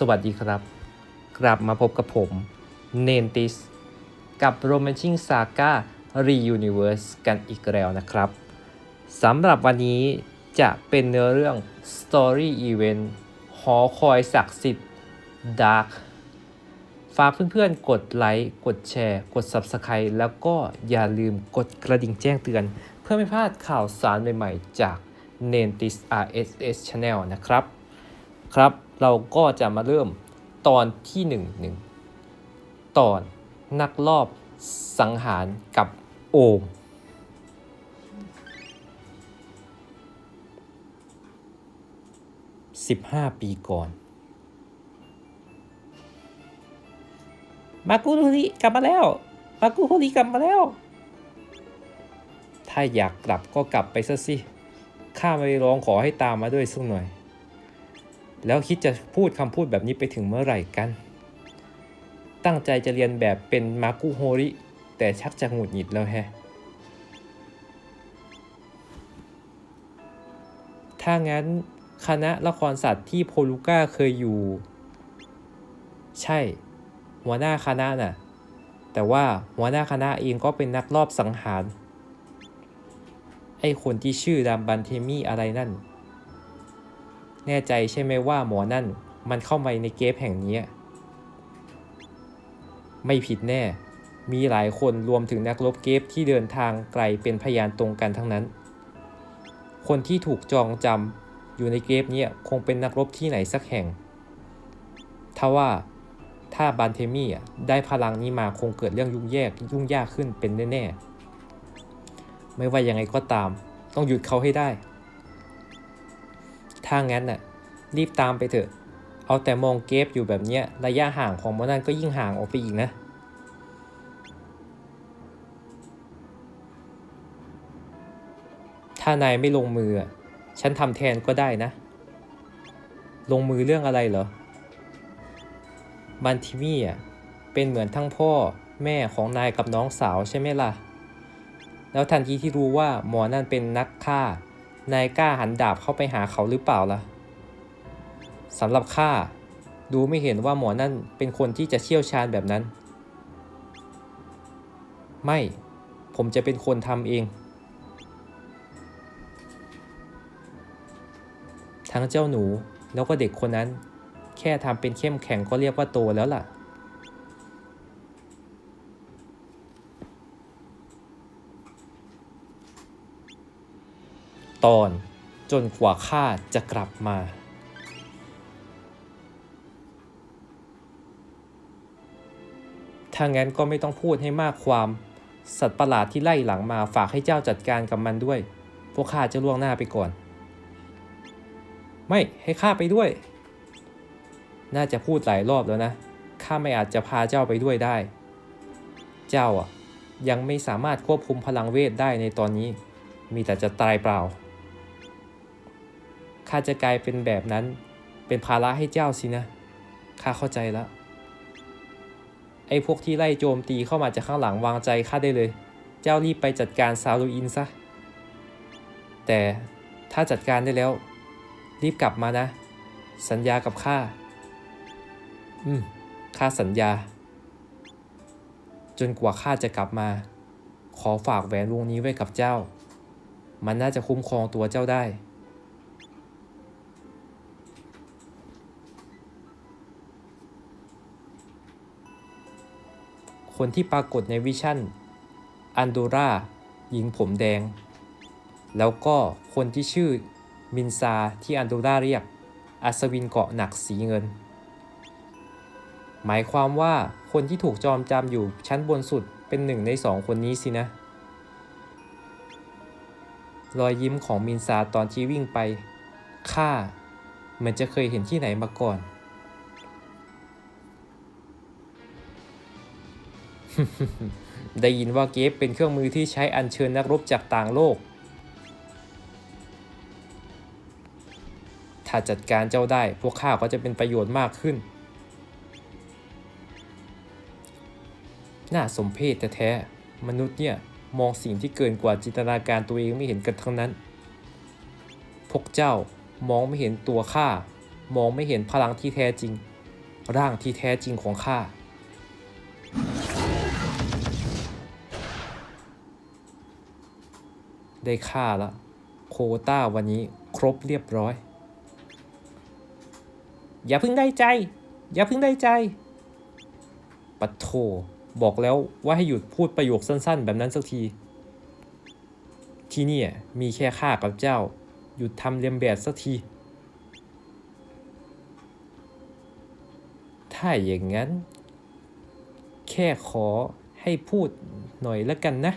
สวัสดีครับ กลับมาพบกับผมเนนติสกับ Romancing Saga Reuniverse กันอีกแล้วนะครับสำหรับวันนี้จะเป็นเนื้อเรื่อง Story Event หอคอยศักดิ์สิทธิ์ Dark ฝากเพื่อนๆ กดไลค์ กดแชร์ กด Subscribe แล้วก็อย่าลืมกดกระดิ่งแจ้งเตือน เพื่อไม่พลาดข่าวสารใหม่ๆ จาก n e n t i s RSS Channel นะครับ ครับ เราก็จะมาเริ่มตอนที่หนึ่งหนึ่งตอนนักลอบสังหารกับโอม 15 ปีก่อน มากุโฮริกลับมาแล้ว มากุโฮริกลับมาแล้ว ถ้าอยากกลับก็กลับไปซะสิ ข้าไม่ร้องขอให้ตามมาด้วยสักหน่อย แล้วคิดจะพูดคำพูดแบบนี้ไปถึงเมื่อไหร่กัน ตั้งใจจะเรียนแบบเป็นมากุโฮริ แต่ชักจะหงุดหงิดแล้วแฮะ ถ้างั้นคณะละครสัตว์ที่โพลูก้าเคยอยู่ ใช่ หัวหน้าคณะน่ะ แต่ว่าหัวหน้าคณะเองก็เป็นนักลอบสังหาร ไอ้คนที่ชื่อดำบันเทมี่อะไรนั่น แน่ใจใช่ไหมว่าหมอนั่น มันเข้ามาในเกฟแห่งนี้ ไม่ผิดแน่ มีหลายคนรวมถึงนักรบเกฟที่เดินทางไกลเป็นพยานตรงกันทั้งนั้น คนที่ถูกจองจำอยู่ในเกฟเนี่ยคงเป็นนักรบที่ไหนสักแห่ง ถ้าว่าถ้าบานเทมี่ได้พลังนี้มาคงเกิดเรื่องยุ่งแยกยุ่งยากขึ้นเป็นแน่ๆ ไม่ว่ายังไงก็ตาม ต้องหยุดเขาให้ได้ ถ้างั้นน่ะรีบตามไปเถอะ เอาแต่มองเกฟอยู่แบบเนี้ยระยะห่างของมันนั่นก็ยิ่งห่างออกไปอีกนะ ถ้านายไม่ลงมือ ฉันทำแทนก็ได้นะ ลงมือเรื่องอะไรเหรอ บันทิมี่อะเป็นเหมือนทั้งพ่อแม่ของนายกับน้องสาวใช่ไหมล่ะ แล้วทันทีที่รู้ว่าหมอนั่นเป็นนักฆ่า นายกล้าหันดาบเข้าไปหาเขาหรือเปล่าล่ะสำหรับข้าดูไม่เห็นว่าหมอนั่นเป็นคนที่จะเชี่ยวชาญแบบนั้น ไม่ ผมจะเป็นคนทำเอง ทั้งเจ้าหนูแล้วก็เด็กคนนั้น แค่ทำเป็นเข้มแข็งก็เรียกว่าโตแล้วล่ะ ตอนจนกว่าข้าจะกลับมา ถ้างั้นก็ไม่ต้องพูดให้มากความ สัตว์ประหลาดที่ไล่หลังมาฝากให้เจ้าจัดการกับมันด้วย พวกข้าจะล่วงหน้าไปก่อน ไม่ให้ข้าไปด้วย น่าจะพูดหลายรอบแล้วนะ ข้าไม่อาจจะพาเจ้าไปด้วยได้ เจ้าอะยังไม่สามารถควบคุมพลังเวทได้ในตอนนี้ มีแต่จะตายเปล่า ข้าจะกลายเป็นแบบนั้น เป็นภาระให้เจ้าสินะ ข้าเข้าใจแล้ว ไอ้พวกที่ไล่โจมตีเข้ามาจากข้างหลังวางใจข้าได้เลย เจ้ารีบไปจัดการซาลูอินซะ แต่ถ้าจัดการได้แล้ว รีบกลับมานะ สัญญากับข้า อืม ข้าสัญญา จนกว่าข้าจะกลับมา ขอฝากแหวนวงนี้ไว้กับเจ้า มันน่าจะคุ้มครองตัวเจ้าได้ คนที่ปรากฏในวิชั่น อันโดราหญิงผมแดง แล้วก็คนที่ชื่อมินซาที่อันโดราเรียก อัศวินเกาะหนักสีเงิน หมายความว่าคนที่ถูกจอมจำอยู่ชั้นบนสุดเป็นหนึ่งในสองคนนี้สินะ รอยยิ้มของมินซาตอนที่วิ่งไปข้าเหมือนจะเคยเห็นที่ไหนมาก่อน ได้ยินว่าเกฟเป็นเครื่องมือที่ใช้อัญเชิญนักรบจากต่างโลก ถ้าจัดการเจ้าได้พวกข้าก็จะเป็นประโยชน์มากขึ้น น่าสมเพชแท้ๆมนุษย์เนี่ยมองสิ่งที่เกินกว่าจินตนาการตัวเองไม่เห็นกันทั้งนั้น พวกเจ้ามองไม่เห็นตัวข้ามองไม่เห็นพลังที่แท้จริง ร่างที่แท้จริงของข้า ได้ค่าละโคต้าวันนี้ครบเรียบร้อย อย่าพิ่งได้ใจ อย่าพิ่งได้ใจปัดโทบอกแล้วว่าให้หยุดพูดประโยคสั้น ๆ แบบนั้นสักที ที่นี่มีแค่ข้ากับเจ้า หยุดทำเลียมแบบสักที ถ้าอย่างนั้น แค่ขอให้พูดหน่อยละกันนะ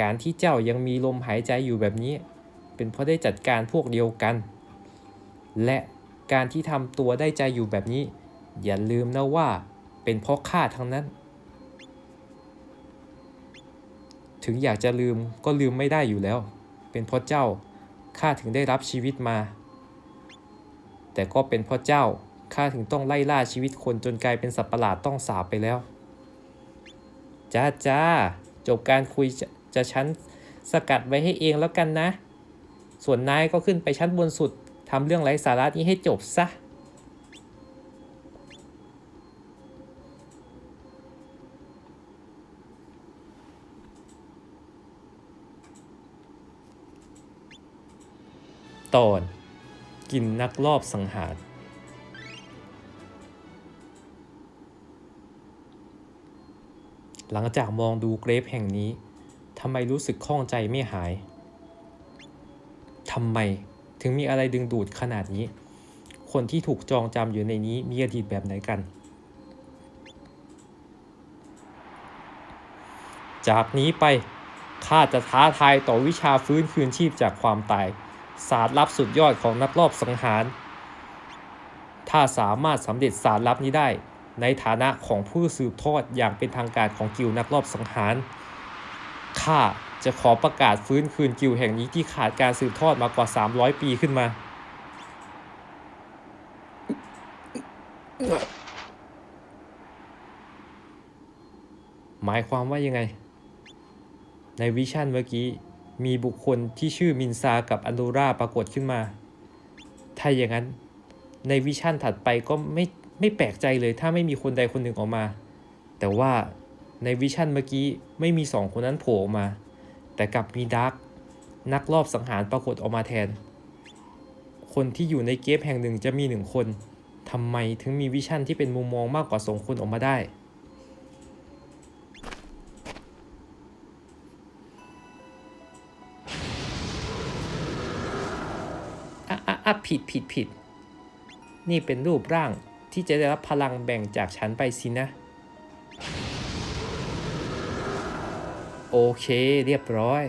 การที่เจ้ายังมีลมหายใจอยู่แบบนี้ เป็นเพราะได้จัดการพวกเดียวกัน และการที่ทำตัวได้ใจอยู่แบบนี้ อย่าลืมนะว่าเป็นเพราะข้าทั้งนั้น ถึงอยากจะลืมก็ลืมไม่ได้อยู่แล้ว เป็นเพราะเจ้าข้าถึงได้รับชีวิตมา แต่ก็เป็นเพราะเจ้าข้าถึงต้องไล่ล่าชีวิตคนจนกลายเป็นสัตว์ประหลาดต้องสาปไปแล้ว จ้าจ้าจบการคุย จะชั้นสกัดไว้ให้เองแล้วกันนะ ส่วนนายก็ขึ้นไปชั้นบนสุดทำเรื่องไร้สาระนี้ให้จบซะ ตอน กินนักรอบสังหารหลังจากมองดูเกรฟแห่งนี้ ทำไมรู้สึกข้องใจไม่หาย ทำไมถึงมีอะไรดึงดูดขนาดนี้ คนที่ถูกจองจำอยู่ในนี้มีอดีตแบบไหนกัน จากนี้ไปข้าจะท้าทายต่อวิชาฟื้นคืนชีพจากความตาย ศาสตร์ลับสุดยอดของนักรอบสังหาร ถ้าสามารถสำเร็จศาสตร์ลับนี้ได้ ในฐานะของผู้สืบทอดอย่างเป็นทางการของกิลนักรอบสังหาร ข้าจะขอประกาศฟื้นคืนกิลด์แห่งนี้ที่ขาดการสืบทอดมากว่า 300 ปีขึ้นมาหมายความว่ายังไง ในวิชั่นเมื่อกี้ มีบุคคลที่ชื่อมินซากับอันโดราปรากฏขึ้นมา ถ้าอย่างนั้น ในวิชั่นถัดไปก็ไม่ไม่แปลกใจเลยถ้าไม่มีคนใดคนหนึ่งออกมา แต่ว่า ในวิชั่นเมื่อกี้ไม่มีสองคนนั้นโผล่ออกมา แต่กลับมีดาร์กนักรอบสังหารปรากฏออกมาแทน คนที่อยู่ในเกมแห่งหนึ่งจะมีหนึ่งคนทำไมถึงมีวิชั่นที่เป็นมุมมองมากกว่าสองคนออกมาได้ อะอะอะผิดผิดผิด นี่เป็นรูปร่างที่จะได้รับพลังแบ่งจากฉันไปสินะ โอเคเรียบร้อย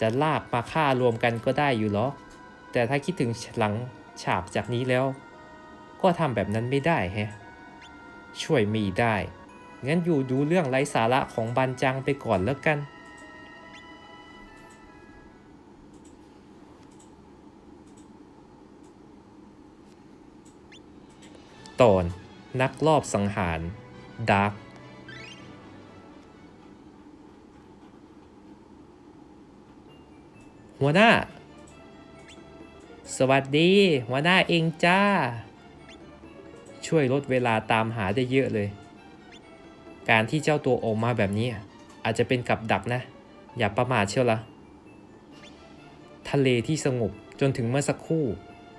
จะลากมาฆ่ารวมกันก็ได้อยู่หรอกแต่ถ้าคิดถึงหลังฉากจากนี้แล้ว ก็ทำแบบนั้นไม่ได้แฮะ ช่วยไม่ได้ งั้นอยู่ดูเรื่องไร้สาระของบันจังไปก่อนแล้วกันตอนนักลอบสังหารดาร์ก หัวหน้า สวัสดี หัวหน้าเองจ้า ช่วยลดเวลาตามหาได้เยอะเลย การที่เจ้าตัวออกมาแบบนี้ อาจจะเป็นกับดักนะ อย่าประมาทเชียวละทะเลที่สงบจนถึงเมื่อสักครู่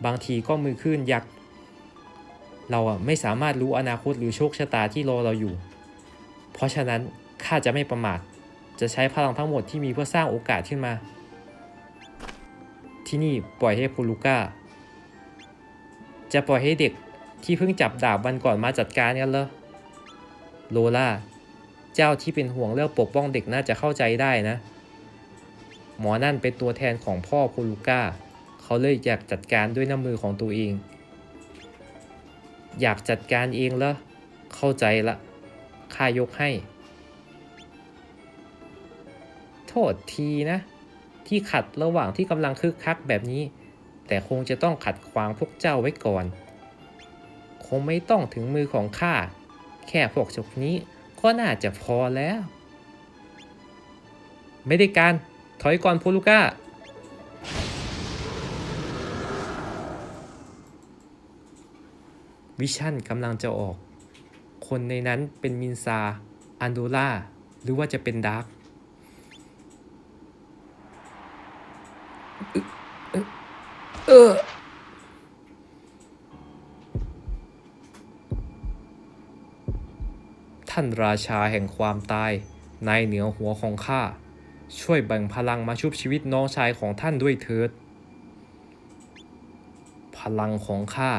บางทีก็มือคลื่นยักษ์เราอะไม่สามารถรู้อนาคตหรือโชคชะตาที่รอเราอยู่ เพราะฉะนั้นข้าจะไม่ประมาท จะใช้พลังทั้งหมดที่มีเพื่อสร้างโอกาสขึ้นมา ที่นี่ปล่อยให้โพลูก้า จะปล่อยให้เด็กที่เพิ่งจับดาบวันก่อนมาจัดการกันเหรอโลล่า เจ้าที่เป็นห่วงเรื่องปกป้องเด็กน่าจะเข้าใจได้นะ หมอนั่นเป็นตัวแทนของพ่อโพลูก้า เขาเลยอยากจัดการด้วยน้ำมือของตัวเอง อยากจัดการเองเหรอเข้าใจละข้ายกให้ โทษทีนะ ที่ขัดระหว่างที่กำลังคึกคักแบบนี้ แต่คงจะต้องขัดขวางพวกเจ้าไว้ก่อน คงไม่ต้องถึงมือของข้า แค่พวกจกนี้ก็น่าจะพอแล้ว ไม่ได้การ ถอยก่อนพูลูก้า วิชั่นกำลังจะออก คนในนั้นเป็นมินซา อันโดล่า หรือว่าจะเป็นดาร์กเออ ท่าน ราชาแห่งความตายนายเหนือหัวของข้า ช่วยแบ่งพลังมาชุบชีวิตน้องชายของท่านด้วยเถิด พลังของข้า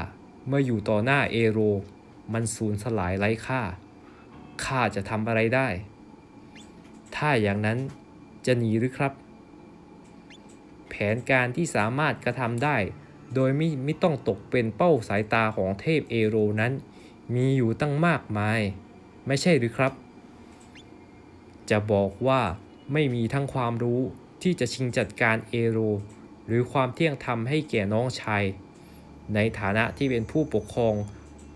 เมื่ออยู่ต่อหน้าเอโร มันสูญสลายไร้ค่า ข้าจะทำอะไรได้ ถ้าอย่างนั้นจะหนีหรือครับ แผนการที่สามารถกระทำได้ โดยไม่ไม่ต้องตกเป็นเป้าสายตาของเทพเอโรนั้น มีอยู่ตั้งมากมาย ไม่ใช่หรือครับ จะบอกว่าไม่มีทั้งความรู้ที่จะชิงจัดการเอโร หรือความเที่ยงธรรมให้แก่น้องชายในฐานะที่เป็นผู้ปกครอง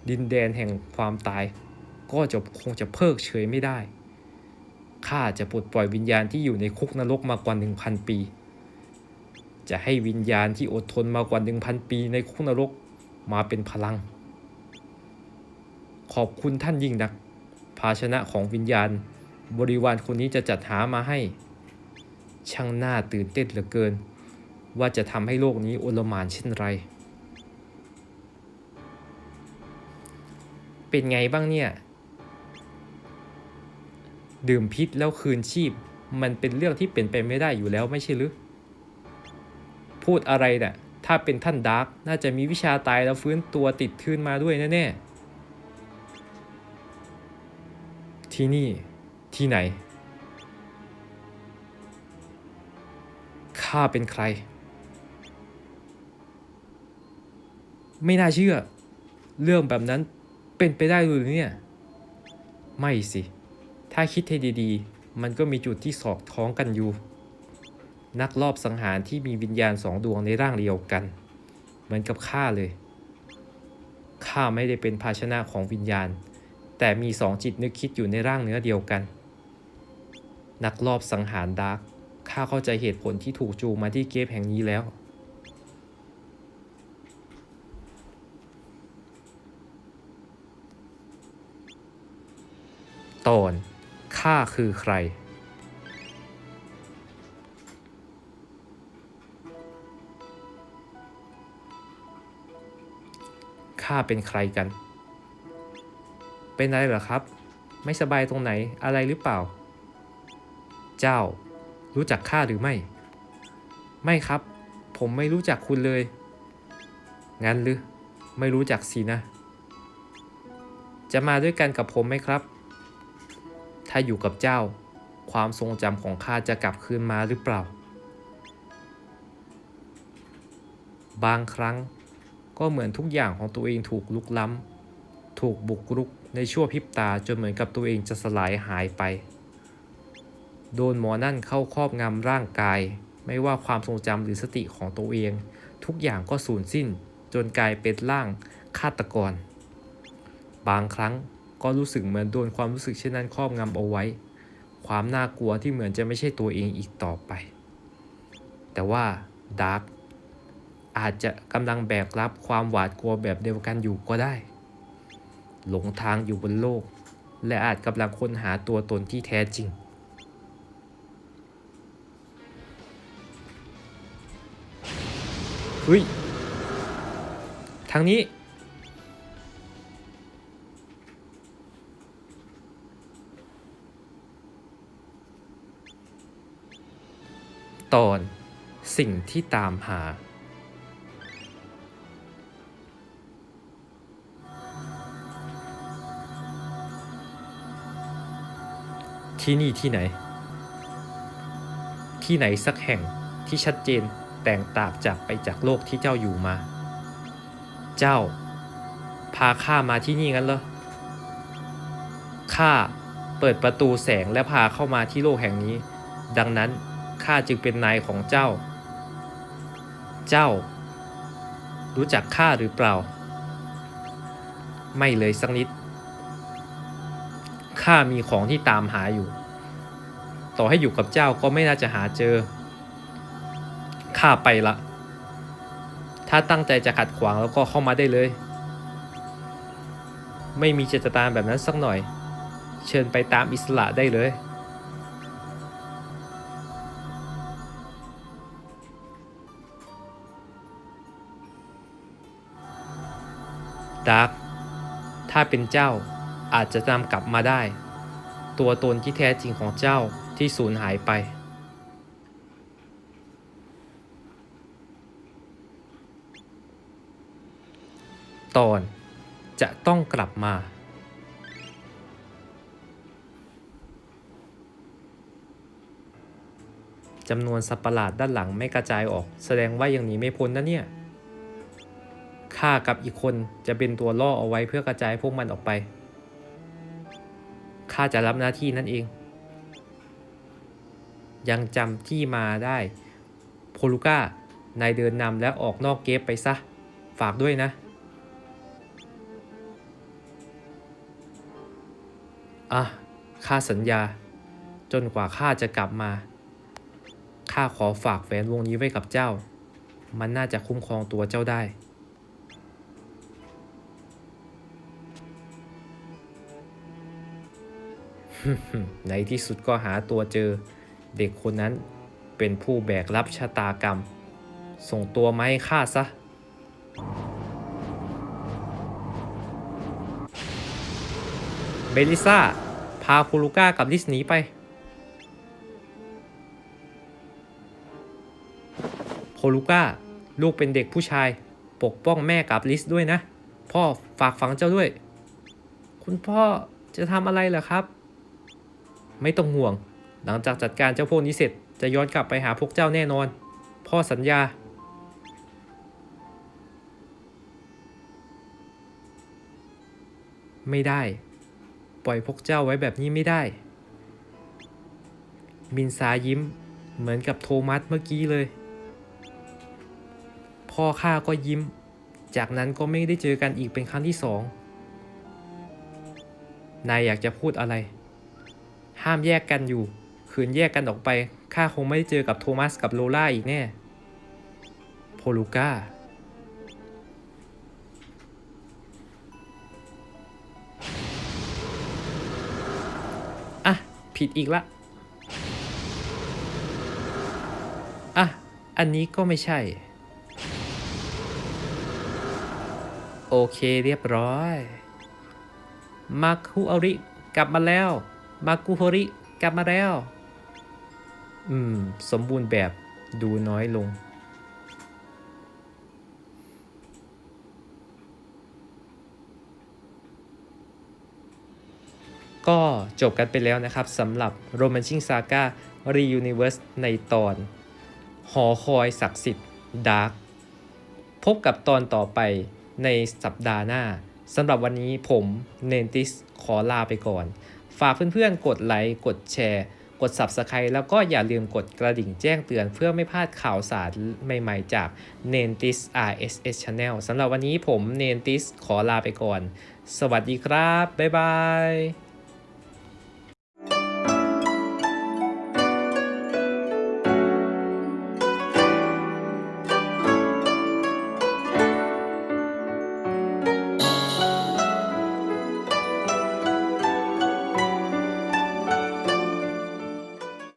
ดินแดนแห่งความตาย ก็จะคงจะเพิกเฉยไม่ได้ข้าจะปลดปล่อยวิญญาณที่อยู่ในคุกนรกมากว่า 1,000 ปี จะให้วิญญาณที่อดทนมากว่า 1,000 ปีในคุกนรกมาเป็นพลัง ขอบคุณท่านยิ่งนัก ภาชนะของวิญญาณ บริวารคนนี้จะจัดหามาให้ ช่างน่าตื่นเต้นเหลือเกิน ว่าจะทำให้โลกนี้โอลมานเช่นไร เป็นไงบ้างเนี่ย ดื่มพิษแล้วคืนชีพ มันเป็นเรื่องที่เป็นไปไม่ได้อยู่แล้วไม่ใช่หรือพูดอะไรน่ะถ้าเป็นท่านดาร์กน่าจะมีวิชาตายแล้วฟื้นตัวติดขึ้นมาด้วยแน่ๆ ที่นี่ที่ไหน ข้าเป็นใคร ไม่น่าเชื่อ เรื่องแบบนั้นเป็นไปได้หรือเนี่ย ไม่สิ ถ้าคิดให้ดีๆ มันก็มีจุดที่สอดคล้องกันอยู่ นักลอบสังหารที่มีวิญญาณสองดวงในร่างเดียวกัน เหมือนกับข้าเลย ข้าไม่ได้เป็นภาชนะของวิญญาณ แต่มีสองจิตนึกคิดอยู่ในร่างเนื้อเดียวกัน นักลอบสังหารดาร์กข้าเข้าใจเหตุผลที่ถูกจูมาที่เกฟแห่งนี้แล้ว ตอนข้าคือใคร ข้าเป็นใครกัน เป็นอะไรเหรอครับ ไม่สบายตรงไหนอะไรหรือเปล่า เจ้า รู้จักข้าหรือไม่ ไม่ครับ ผมไม่รู้จักคุณเลย งั้นหรือ ไม่รู้จักสินะ จะมาด้วยกันกับผมไหมครับ ถ้าอยู่กับเจ้า ความทรงจำของข้าจะกลับคืนมาหรือเปล่า บางครั้งก็เหมือนทุกอย่างของตัวเองถูกลุกล้ำ ถูกบุกรุก ในชั่วพริบตาจนเหมือนกับตัวเองจะสลายหายไป โดนหมอนั่นเข้าครอบงำร่างกาย ไม่ว่าความทรงจำหรือสติของตัวเอง ทุกอย่างก็สูญสิ้น จนกลายเป็นร่างฆาตกร บางครั้งก็รู้สึกเหมือนโดนความรู้สึกเช่นนั้นครอบงำเอาไว้ ความน่ากลัวที่เหมือนจะไม่ใช่ตัวเองอีกต่อไป แต่ว่าดาร์กอาจจะกำลังแบกรับความหวาดกลัวแบบเดียวกันอยู่ก็ได้ หลงทางอยู่บนโลก และอาจกำลังค้นหาตัวตนที่แท้จริง เฮ้ย ทางนี้ ตอนสิ่งที่ตามหา ที่นี่ที่ไหน ที่ไหนสักแห่งที่ชัดเจนแตกต่างจากไปจากโลกที่เจ้าอยู่มา เจ้า พาข้ามาที่นี่งั้นเหรอ ข้าเปิดประตูแสงและพาเข้ามาที่โลกแห่งนี้ ดังนั้นข้าจึงเป็นนายของเจ้า เจ้า รู้จักข้าหรือเปล่า ไม่เลยสักนิด ข้ามีของที่ตามหาอยู่ ต่อให้อยู่กับเจ้าก็ไม่น่าจะหาเจอ ข้าไปละ ถ้าตั้งใจจะขัดขวางแล้วก็เข้ามาได้เลย ไม่มีเจตนาแบบนั้นสักหน่อย เชิญไปตามอิสระได้เลยดาร์กถ้าเป็นเจ้า อาจจะนำกลับมาได้ ตัวตนที่แท้จริงของเจ้าที่สูญหายไป ตอนจะต้องกลับมา จำนวนสัตว์ประหลาดด้านหลังไม่กระจายออก แสดงว่ายังหนีไม่พ้นนะเนี่ยข้ากับอีกคนจะเป็นตัวล่อเอาไว้เพื่อกระจายพวกมันออกไป ข้าจะรับหน้าที่นั่นเอง ยังจำที่มาได้โพลูก้านายเดินนำและออกนอกเกฟไปซะ ฝากด้วยนะ อะข้าสัญญา จนกว่าข้าจะกลับมา ข้าขอฝากแหวนวงนี้ไว้กับเจ้า มันน่าจะคุ้มครองตัวเจ้าได้ ในที่สุดก็หาตัวเจอ เด็กคนนั้นเป็นผู้แบกรับชะตากรรม ส่งตัวมาให้ข้าซะ เบลิซ่า พาคูลูก้ากับลิสหนีไปโพลูก้า ลูกเป็นเด็กผู้ชาย ปกป้องแม่กับลิสด้วยนะ พ่อฝากฝังเจ้าด้วย คุณพ่อจะทำอะไรเหรอครับ ไม่ต้องห่วง หลังจากจัดการเจ้าพวกนี้เสร็จจะย้อนกลับไปหาพวกเจ้าแน่นอน พ่อสัญญา ไม่ได้ ปล่อยพวกเจ้าไว้แบบนี้ไม่ได้ มินซายิ้ม เหมือนกับโทมัสเมื่อกี้เลย พ่อข้าก็ยิ้ม จากนั้นก็ไม่ได้เจอกันอีกเป็นครั้งที่สองนายอยากจะพูดอะไร ห้ามแยกกันอยู่คืนแยกกันออกไป ข้าคงไม่ได้เจอกับโทมัสกับโลล่าอีกแน่ โพลูก้า อะ ผิดอีกละ อะ อันนี้ก็ไม่ใช่ โอเคเรียบร้อย มาคุอาริกลับมาแล้ว มากุโฮริกลับมาแล้ว อืม สมบูรณ์แบบดูน้อยลง ก็จบกันไปแล้วนะครับสำหรับ Romancing Saga Reuniverse ในตอน หอคอยศักดิ์สิทธิ์ดาร์กพบกับตอนต่อไปในสัปดาห์หน้าสำหรับวันนี้ผมเนนติสขอลาไปก่อน ฝากเพื่อนๆ กดไลค์ กดแชร์ กด Subscribe แล้วก็อย่าลืมกดกระดิ่งแจ้งเตือน เพื่อไม่พลาดข่าวสารใหม่ๆ จาก n e n t i s RSS Channel สำหรับวันนี้ผมเนนติสขอลาไปก่อน สวัสดีครับ บ๊ายบาย